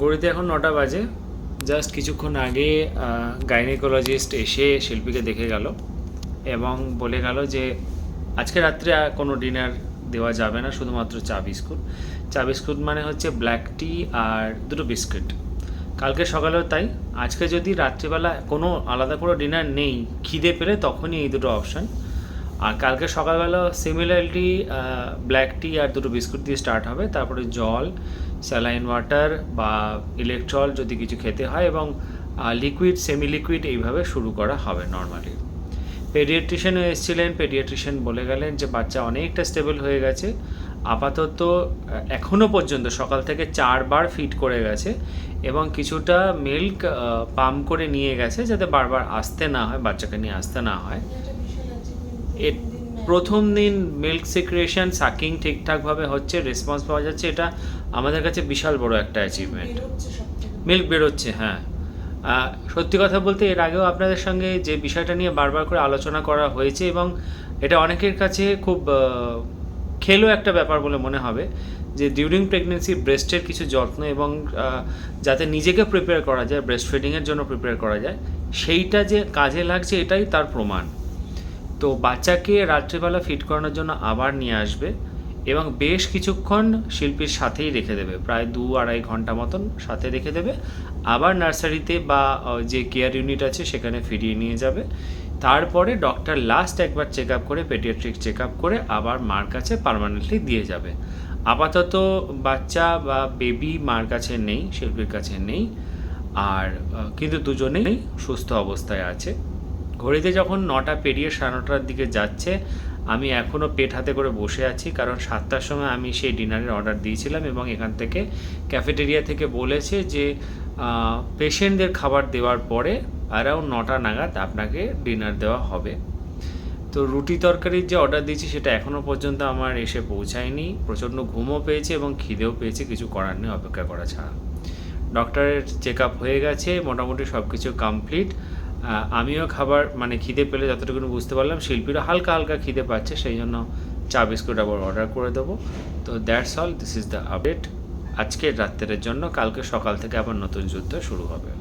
গড়িতে এখন নটা বাজে। জাস্ট কিছুক্ষণ আগে গাইনিকোলজিস্ট এসে শিল্পীকে দেখে গেল এবং বলে গেল যে, আজকে রাত্রে কোনো ডিনার দেওয়া যাবে না, শুধুমাত্র চা বিস্কুট। চা বিস্কুট মানে হচ্ছে ব্ল্যাক টি আর দুটো বিস্কুট কালকে সকালেও তাই। আজকে যদি রাত্রিবেলা কোনো আলাদা করে ডিনার নেই, খিদে পেলে তখনই এই দুটো অপশান আর কালকে সকালবেলা সিমিলারলি ব্ল্যাক টি আর দুটো বিস্কুট দিয়ে স্টার্ট হবে। তারপরে জল স্যালাইন ওয়াটার বা ইলেকট্রল যদি কিছু খেতে হয় এবং লিকুইড সেমি লিকুইড এইভাবে শুরু করা হবে নর্মালি পেডিয়াট্রিশিয়ানও এসেছিলেন পেডিয়াট্রিশিয়ান বলে গেলেন যে বাচ্চা অনেকটা স্টেবল হয়ে গেছে। আপাতত এখনও পর্যন্ত সকাল থেকে চারবার ফিট করে গেছে এবং কিছুটা মিল্ক পাম্প করে নিয়ে গেছে যাতে বারবার আসতে না হয়, বাচ্চাকে নিয়ে আসতে না হয়। এর প্রথম দিন মিল্ক সিক্রেশন সাকিং ঠিকঠাকভাবে হচ্ছে রেসপন্স পাওয়া যাচ্ছে, এটা আমাদের কাছে বিশাল বড় একটা অ্যাচিভমেন্ট মিল্ক বেরোচ্ছে হ্যাঁ। সত্যি কথা বলতে এর আগেও আপনাদের সঙ্গে যে বিষয়টা নিয়ে বারবার করে আলোচনা করা হয়েছে এবং এটা অনেকের কাছে খুব খেলো একটা ব্যাপার বলে মনে হবে যে ডিউরিং প্রেগনেন্সি ব্রেস্টের কিছু যত্ন এবং যাতে নিজেকে প্রিপেয়ার করা যায় ব্রেস্ট ফিডিংয়ের জন্য প্রিপেয়ার করা যায়, সেইটা যে কাজে লাগছে এটাই তার প্রমাণ। তো বাচ্চাকে রাত্রিবেলা ফিট করানোর জন্য আবার নিয়ে আসবে এবং বেশ কিছুক্ষণ শিল্পীর সাথেই রেখে দেবে। প্রায় দু আড়াই ঘণ্টা মতন সাথে রেখে দেবে। আবার নার্সারিতে বা যে কেয়ার ইউনিট আছে সেখানে ফিরিয়ে নিয়ে যাবে। তারপরে ডক্টর লাস্ট একবার চেক আপ করে, পেডিয়াট্রিক চেক আপ করে আবার মার কাছে পার্মানেন্টলি দিয়ে যাবে। আপাতত বাচ্চা বা বেবি মার কাছে নেই, শিল্পীর কাছে নেই। আর কিন্তু দুজনেই সুস্থ অবস্থায় আছে। ঘড়িতে যখন নটা পেরিয়ে সাড়ে নটার দিকে যাচ্ছে, আমি এখনও পেট হাতে করে বসে আছি, কারণ সাতটার সময় আমি সেই ডিনারের অর্ডার দিয়েছিলাম এবং এখান থেকে ক্যাফেটেরিয়া থেকে বলেছে যে পেশেন্টদের খাবার দেওয়ার পরে অ্যারাউন্ড নটা নাগাদ আপনাকে ডিনার দেওয়া হবে। তো রুটি তরকারির যে অর্ডার দিয়েছি সেটা এখনও পর্যন্ত আমার এসে পৌঁছায়নি, প্রচণ্ড ঘুমও পেয়েছে এবং খিদেও পেয়েছে, কিছু করার নেই, অপেক্ষা করা ছাড়া। ডক্টরের চেক আপ হয়ে গেছে, মোটামুটি সব কিছু কমপ্লিট আমিও খাবার মানে খিদে পেলে যতটুকু বুঝতে পারলাম, শিল্পীরা হালকা হালকা খিদে পাচ্ছে সেই জন্য চা বিস্কুট আবার অর্ডার করে দেবো। তো that's all this is the update আজকের রাত্রের জন্য, কালকে সকাল থেকে আবার নতুন যুদ্ধ শুরু হবে।